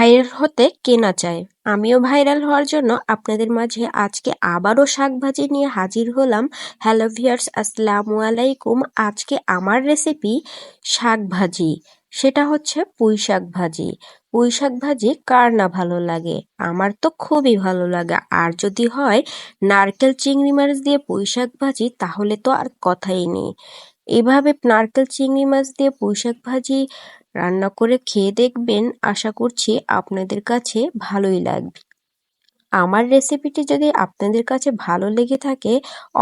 Viral হতে কে না চায় আমিও ভাইরাল হওয়ার জন্য আপনাদের মাঝে আজকে আবারও শাক ভাজি নিয়ে হাজির হলাম। হ্যালো ভিয়ার্স আসসালামু আলাইকুম। আজকে আমার রেসিপি শাক ভাজি সেটা হচ্ছে পুঁই শাক ভাজি পুঁই শাক ভাজি কার না ভালো লাগে? আমার তো খুবই ভালো লাগে। আর যদি হয় নারকেল চিংড়ি মাছ দিয়ে পুঁই শাক ভাজি তাহলে তো আর কথাই নেই। এভাবে নারকেল চিংড়ি মাছ দিয়ে পুঁই শাক ভাজি রান্না করে খেয়ে দেখবেন, আশা করছি আপনাদের কাছে ভালোই লাগবে। আমার রেসিপিটি যদি আপনাদের কাছে ভালো লেগে থাকে,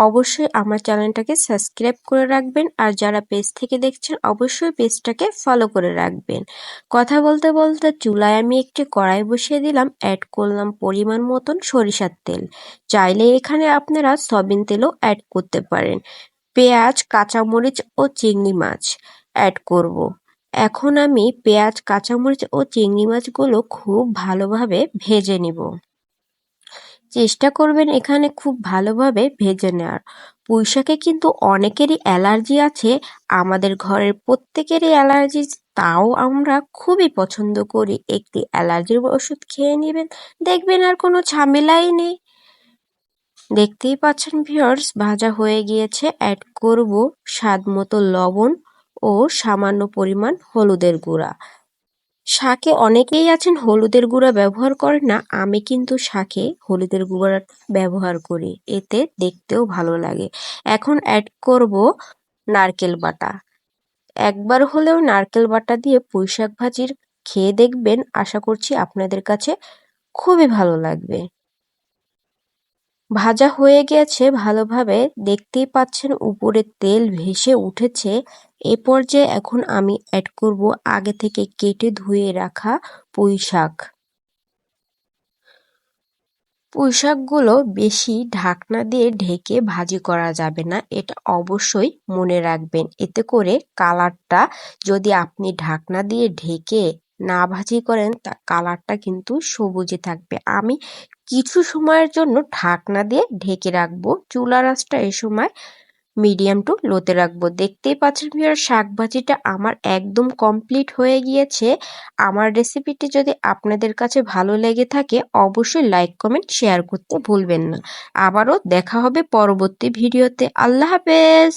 অবশ্যই আমার চ্যানেলটাকে সাবস্ক্রাইব করে রাখবেন আর যারা পেজ থেকে দেখছেন, অবশ্যই পেজটাকে ফলো করে রাখবেন। কথা বলতে বলতে চুলায় আমি একটি কড়াই বসিয়ে দিলাম, অ্যাড করলাম পরিমাণ মতন সরিষার তেল। চাইলে এখানে আপনারা সয়াবিন তেলও অ্যাড করতে পারেন। পেঁয়াজ, কাঁচামরিচ ও চিংড়ি মাছ অ্যাড করব। এখন আমি পেঁয়াজ, কাঁচামরিচ ও চিংড়ি মাছগুলো খুব ভালোভাবে ভেজে নিব। চেষ্টা করবেন এখানে খুব ভালোভাবে ভেজে নেওয়ার পুঁইশাকে কিন্তু অনেকেরই অ্যালার্জি আছে, আমাদের ঘরের প্রত্যেকেরই অ্যালার্জি, তাও আমরা খুবই পছন্দ করি। একটি অ্যালার্জির ওষুধ খেয়ে নেবেন, দেখবেন আর কোনো ঝামেলাই নেই। দেখতেই পাচ্ছেন ভিওর্স ভাজা হয়ে গিয়েছে। অ্যাড করব স্বাদ মতো লবণ। ও সামান্য পরিমাণ হলুদের গুঁড়া। শাকে অনেকেই আছেন হলুদের গুঁড়া ব্যবহার করেন না, আমি কিন্তু শাকে হলুদের গুঁড়া ব্যবহার করি, এতে দেখতেও ভালো লাগে। এখন অ্যাড করব নারকেল বাটা। একবার হলেও নারকেল বাটা দিয়ে পুঁইশাক ভাজির খেয়ে দেখবেন, আশা করছি আপনাদের কাছে খুবই ভালো লাগবে। ভাজা হয়ে গেছে ভালোভাবে, দেখতেই পাচ্ছেন উপরে তেল ভেসে উঠেছে। এ পর্যায়ে এখন আমি অ্যাড করব আগে থেকে কেটে ধুয়ে রাখা পুঁই শাক। পুঁই শাকগুলো বেশি ঢাকনা দিয়ে ঢেকে ভাজি করা যাবে না, এটা অবশ্যই মনে রাখবেন। এতে করে কালারটা যদি আপনি ঢাকনা দিয়ে ঢেকে না ভাজি করেন, তা কালারটা কিন্তু সবুজে থাকবে। আমি কিছু সময়ের জন্য ঢাকনা দিয়ে ঢেকে রাখব। চুলা রাসটা এ সময় মিডিয়াম টু লোতে রাখব। দেখতেই পাচ্ছেন ভিউয়ার শাক ভাজিটা আমার একদম কমপ্লিট হয়ে গিয়েছে। আমার রেসিপিটি যদি আপনাদের কাছে ভালো লেগে থাকে, অবশ্যই লাইক কমেন্ট শেয়ার করতে ভুলবেন না। আবারও দেখা হবে পরবর্তী ভিডিওতে আল্লাহ হাফেজ!